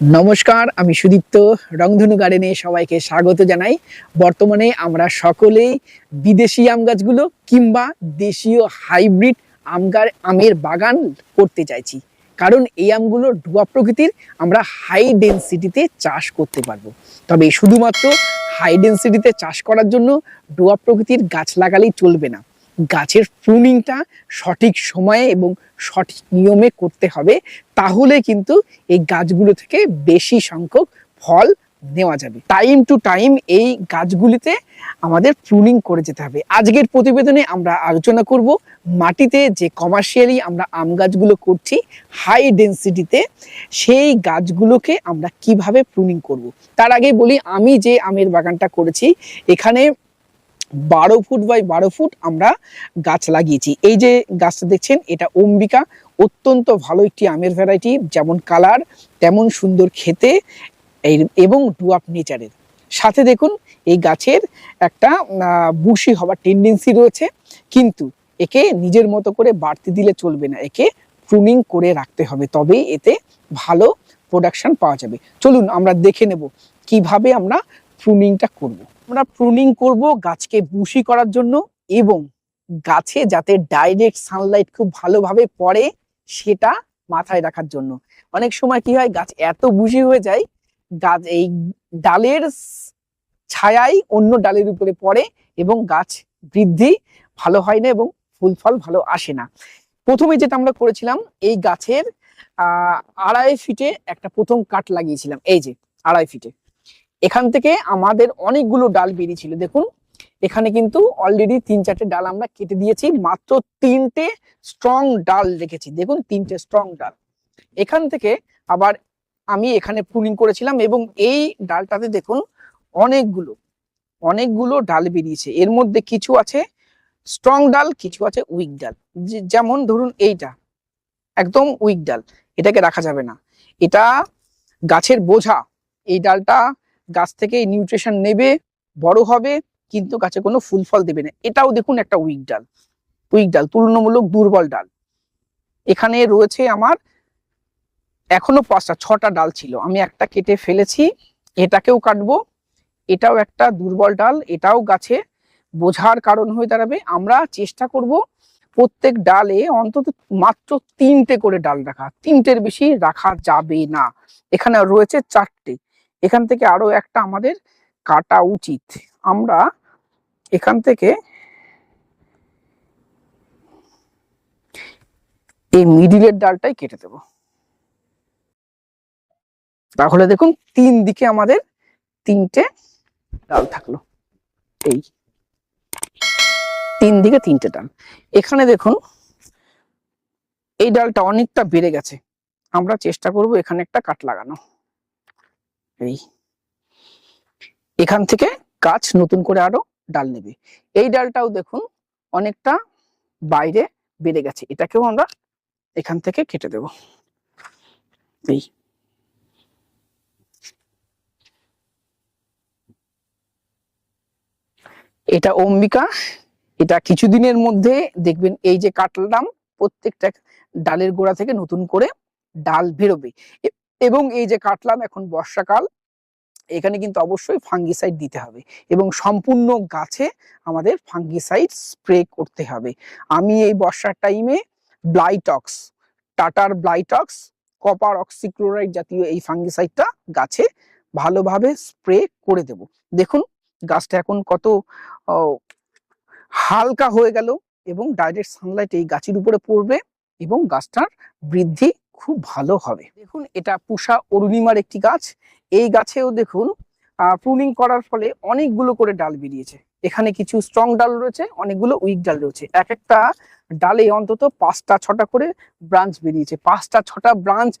নমস্কার, আমি সুদীপ্ত, রংধনু গার্ডেনে সবাইকে স্বাগত জানাই। বর্তমানে আমরা সকলেই বিদেশি আম গাছগুলো কিংবা দেশীয় হাইব্রিড আম আমের বাগান করতে চাইছি। কারণ এই আমগুলো ডুয়া প্রকৃতির, আমরা হাই ডেন্সিটিতে চাষ করতে পারব। তবে শুধুমাত্র হাই ডেন্সিটিতে চাষ করার জন্য ডুয়া প্রকৃতির গাছ লাগালেই চলবে না। গাছের প্রুনিংটা সঠিক সময়ে এবং সঠিক নিয়মে করতে হবে, তাহলে কিন্তু এই গাছগুলো থেকে বেশি সংখ্যক ফল নেওয়া যাবে। টাইম টু টাইম এই গাছগুলিতে আমাদের প্রুনিং করে যেতে হবে। আজকের প্রতিবেদনে আমরা আলোচনা করব মাটিতে যে কমার্শিয়ালি আমরা আম গাছগুলো করছি হাই ডেন্সিটিতে সেই গাছগুলোকে আমরা কীভাবে প্রুনিং করব। তার আগে বলি, আমি যে আমের বাগানটা করেছি, এখানে বারো ফুট বাই বারো ফুট আমরা গাছ লাগিয়েছি। এই যে গাছটা দেখছেন, এটা অম্বিকা। অত্যন্ত ভালো একটি আমের ভ্যারাইটি যেমন কালার তেমন সুন্দর খেতে এবং ডুয়াপ নেচারের সাথে দেখুন, এই গাছের একটা বুশি হওয়ার টেন্ডেন্সি রয়েছে, কিন্তু একে নিজের মতো করে বাড়তি দিলে চলবে না। একে প্রুনিং করে রাখতে হবে, তবেই এতে ভালো প্রোডাকশন পাওয়া যাবে। চলুন আমরা দেখে নেব, কীভাবে আমরা প্রুনিংটা করব। আমরা প্রুনিং করব গাছকে বুশি করার জন্য এবং গাছে যাতে ডাইরেক্ট সানলাইট খুব ভালোভাবে পড়ে সেটা মাথায় রাখার জন্য। অনেক সময় কি হয়, গাছ এত বুশি হয়ে যায়, গাছ এই ডালের ছায়াই অন্য ডালের উপরে পড়ে এবং গাছ বৃদ্ধি ভালো হয় না এবং ফুল ফল ভালো আসে না। প্রথমে যেটা আমরা করেছিলাম, এই গাছের আড়াই ফিটে একটা প্রথম কাঠ লাগিয়েছিলাম। এই যে, আড়াই ফিটে এখান থেকে আমাদের অনেকগুলো ডাল বেরিয়েছিল দেখুন, এখানে কিন্তু অলরেডি তিন চারটে ডাল আমরা কেটে দিয়েছি, মাত্র তিনটে স্ট্রং ডাল রেখেছি। দেখুন, তিনটে স্ট্রং ডাল। এখান থেকে আবার আমি এখানে পুলিং করেছিলাম এবং এই ডালটাতে দেখুন, অনেকগুলো অনেকগুলো ডাল বেরিয়েছে। এর মধ্যে কিছু আছে স্ট্রং ডাল, কিছু আছে উইক ডাল। যেমন ধরুন এইটা, একদম উইক ডাল। এটাকে রাখা যাবে না। এটা গাছের বোঝা, এই ডালটা গাছ থেকে নিউট্রিশন নেবে, বড় হবে, কিন্তু গাছে কোনো ফুল ফল দেবে না। এটাও দেখুন একটা উইক ডাল। উইক ডাল, তুলনামূলক দুর্বল ডাল। এখানে রয়েছে আমার এখনও পাঁচটা, ছটা ডাল ছিল। আমি একটা কেটে ফেলেছি, এটাকেও কাটবো। এটাও একটা দুর্বল ডাল, এটাও গাছে বোঝার কারণ হয়ে দাঁড়াবে। আমরা চেষ্টা করব প্রত্যেক ডালে অন্তত মাত্র তিনটে করে ডাল রাখা। তিনটের বেশি রাখা যাবে না। এখানে রয়েছে চারটে। এখান থেকে আরও একটা আমাদের কাটা উচিত। আমরা এখান থেকে এই মিডিলের ডালটাই কেটে দেব। তাহলে দেখুন, তিন দিকে আমাদের তিনটে ডাল থাকল। এই তিন দিকে তিনটে ডাল। এখানে দেখুন, এই ডালটা অনেকটা বেড়ে গেছে। আমরা চেষ্টা করব এখানে একটা কাট লাগানো। এই। এখান থেকে গাছ নতুন করে আরও ডাল নেবে। এই ডালটাও দেখুন অনেকটা বাইরে বেড়ে গেছে। এটাকেও আমরা এখান থেকে কেটে দেব। এই। এটা অম্বিকা। এটা কিছুদিনের মধ্যে দেখবেন এই যে কাটলাম প্রত্যেকটা ডালের গোড়া থেকে নতুন করে ডাল বেরোবে। এবং এই যে কাটলাম এখন বর্ষাকাল, এখানে কিন্তু অবশ্যই ফাঙ্গিসাইড দিতে হবে এবং সম্পূর্ণ গাছে আমাদের ফাঙ্গিসাইড স্প্রে করতে হবে। আমি এই বর্ষার টাইমে ব্লাইটক্স টাটার ব্লাইটক্স কপার অক্সিক্লোরাইড জাতীয় এই ফাঙ্গিসাইডটা গাছে ভালোভাবে স্প্রে করে দেব। দেখুন, গাছটা এখন কত হালকা হয়ে গেল এবং ডাইরেক্ট সানলাইট এই গাছের উপরে পড়বে এবং গাছটার বৃদ্ধি খুব ভালো হবে। দেখুন, এটা পুষা অরুণিমার একটি গাছ। এই গাছেও দেখুন প্রুনিং করার ফলে অনেকগুলো করে ডাল বেরিয়েছে। এখানে কিছু স্ট্রং ডাল রয়েছে, অনেকগুলো উইক ডাল রয়েছে। এক একটা ডালে অন্তত পাঁচটা, ছটা করে ব্রাঞ্চ বেরিয়েছে। পাঁচটা, ছটা ব্রাঞ্চ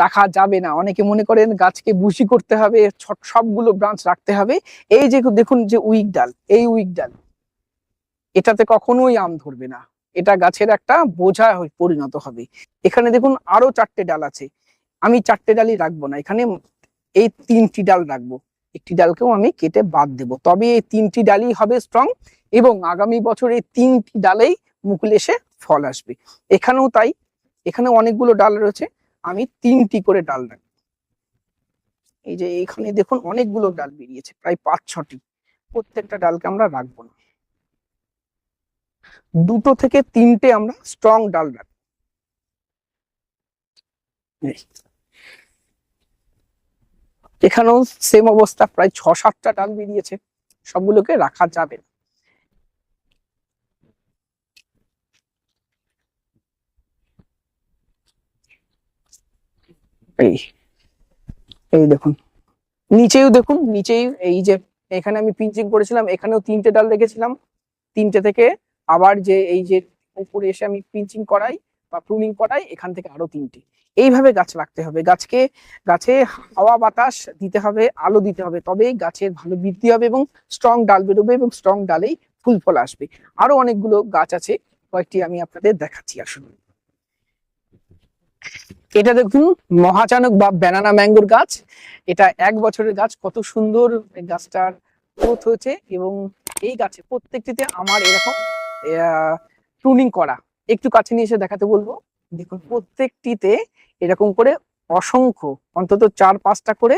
রাখা যাবে না। অনেকে মনে করেন গাছকে বুশি করতে হবে সবগুলো ব্রাঞ্চ রাখতে হবে। এই যে দেখুন, যে উইক ডাল, এই উইক ডাল, এটাতে কখনোই আম ধরবে না। এটা গাছের একটা বোঝা পরিণত হবে। এখানে দেখুন আরও চারটে ডাল আছে। আমি চারটে ডালই রাখব না, এখানে এই তিনটি ডাল রাখব। একটি ডালকেও আমি কেটে বাদ দেব। তবে এই তিনটি ডালই হবে স্ট্রং এবং আগামী বছর এই তিনটি ডালেই মুকুল এসে ফল আসবে। এখানেও তাই, এখানে অনেকগুলো ডাল রয়েছে, আমি তিনটি করে ডাল রাখব। এই যে এখানে দেখুন অনেকগুলো ডাল বেরিয়েছে, প্রায় পাঁচ ছটি। প্রত্যেকটা ডালকে আমরা রাখব না। দুটো থেকে তিনটে আমরা স্ট্রং ডাল রাখব। এখানেও সেম অবস্থা, প্রায় ছ সাতটা ডাল বেরিয়েছে, সবগুলোকে রাখা যাবে না। এই। এই দেখুন। নিচেও দেখুন, নিচেই এই যে এখানে আমি পিঞ্চিং করেছিলাম, এখানেও তিনটে ডাল দেখেছিলাম তিনটে থেকে আবার যে এই যে উপরে এসে আমি পিঞ্চিং করাই বা প্রুনিং করাই, এখান থেকে আরও তিনটে। এইভাবে গাছ রাখতে হবে। গাছকে, গাছে হাওয়া বাতাস দিতে হবে, আলো দিতে হবে। তবেই গাছের ভালো বৃদ্ধি হবে এবং স্ট্রং ডাল বেরোবে এবং স্ট্রং ডালেই ফুল ফল আসবে। আরও অনেকগুলো গাছ আছে, কয়েকটি আমি আপনাদের দেখাচ্ছি আসুন এটা দেখুন, মহাচানক বা ব্যানানা ম্যাঙ্গোর গাছ। এটা এক বছরের গাছ, কত সুন্দর গাছটার গ্রোথ হয়েছে এবং এই গাছে প্রত্যেকটিতে আমার এরকম প্রুনিং করা। একটু কাছে নিয়ে এসে দেখাতে বলব। দেখুন, প্রত্যেকটিতে এরকম করে অসংখ্য, অন্তত চার পাঁচটা করে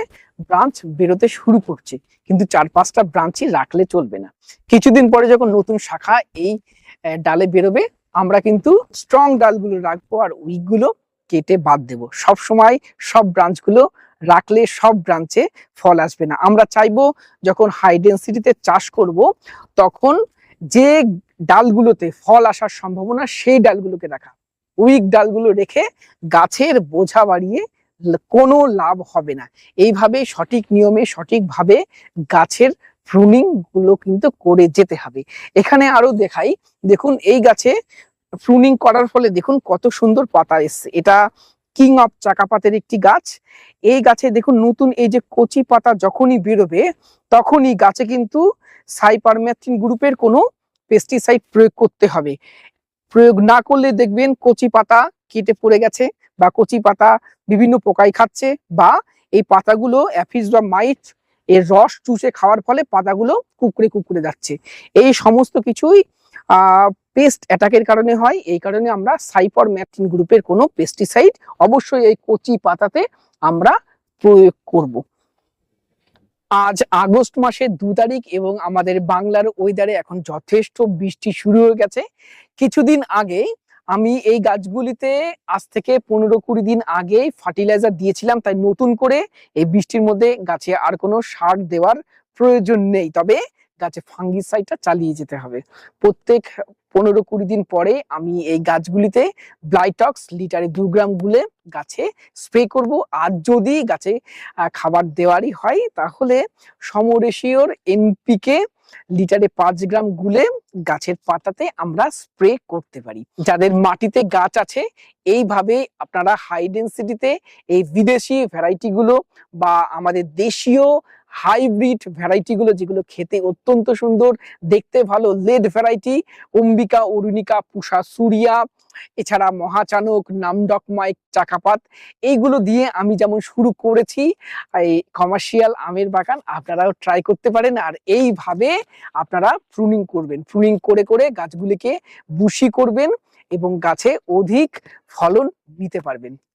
ব্রাঞ্চ বেরোতে শুরু করছে। কিন্তু চার পাঁচটা ব্রাঞ্চই রাখলে চলবে না। কিছুদিন পরে যখন নতুন শাখা এই ডালে বেরোবে, আমরা কিন্তু স্ট্রং ডালগুলো রাখব আর উইকগুলো কেটে বাদ দেব। সব সময় সব ব্রাঞ্চগুলো রাখলে সব ব্রাঞ্চে ফল আসবে না। আমরা চাইব যখন হাই ডেন্সিটিতে চাষ করব, তখন যে ডালগুলোতে ফল আসার সম্ভাবনা, সেই ডালগুলোকে রাখা উইক ডালগুলো রেখে গাছের বোঝা বাড়িয়ে কোনো লাভ হবে না। এইভাবে সঠিক নিয়মে, সঠিকভাবে গাছের প্রুনিংগুলো কিন্তু করে যেতে হবে। এখানে আরও দেখাই, দেখুন এই গাছে প্রুনিং করার ফলে দেখুন কত সুন্দর পাতা এসছে। এটা কিং অফ চাকাপাতের একটি গাছ। এই গাছে দেখুন, নতুন এই যে কচি পাতা যখনই বেরোবে, তখনই গাছে কিন্তু সাইপারম্যাথিন গ্রুপের কোনো পেস্টিসাইড প্রয়োগ করতে হবে। প্রয়োগ না করলে দেখবেন কচি পাতা কেটে পড়ে গেছে বা কচি পাতা বিভিন্ন পোকায় খাচ্ছে বা এই পাতাগুলো অ্যাফিস বা মাইট এর রস চুষে খাওয়ার ফলে পাতাগুলো কুকড়ে কুকড়ে যাচ্ছে। এই সমস্ত কিছুই পেস্ট অ্যাটাকের কারণে হয়। এই কারণে আমরা সাইপার ম্যাথিন গ্রুপের কোনো পেস্টিসাইড অবশ্যই এই কচি পাতাতে আমরা প্রয়োগ করব। আজ আগস্ট মাসের দু তারিখ এবং আমাদের বাংলার ওয়েদারে এখন যথেষ্ট বৃষ্টি শুরু হয়ে গেছে। কিছুদিন আগে আমি এই গাছগুলিতে আজ থেকে পনেরো কুড়ি দিন আগে ফার্টিলাইজার দিয়েছিলাম, তাই নতুন করে এই বৃষ্টির মধ্যে গাছে আর কোনো সার দেওয়ার প্রয়োজন নেই। তবে গাছে ফাঙ্গিসাইডটা চালিয়ে যেতে হবে। প্রত্যেক পনেরো কুড়ি দিন পরে আমি এই গাছগুলিতে ব্লাইটক্স লিটারে দু গ্রাম গুলে গাছে স্প্রে করব। আর যদি গাছে খাবার দেওয়ারই হয়, তাহলে সমরেশিওর এনপিকে লিটারে পাঁচ গ্রাম গুলে গাছের পাতাতে আমরা স্প্রে করতে পারি। যাদের মাটিতে গাছ আছে, এইভাবে আপনারা হাই ডেন্সিটিতে এই বিদেশি ভ্যারাইটি গুলো বা আমাদের দেশীয় হাইব্রিড ভ্যারাইটি গুলো যেগুলো খেতে অত্যন্ত সুন্দর, দেখতে ভালো লেড ভ্যারাইটি অম্বিকা, অরুণিকা, পুষা, সুরিয়া, এছাড়া মহাচানক, নামডক, মাইক, চাকাপাত, এইগুলো দিয়ে আমি যেমন শুরু করেছি, এই কমার্শিয়াল আমের বাগান আপনারাও ট্রাই করতে পারেন, আর এইভাবে আপনারা প্রুনিং করবেন। প্রুনিং করে করে গাছগুলিকে বুশি করবেন এবং গাছে অধিক ফলন নিতে পারবেন।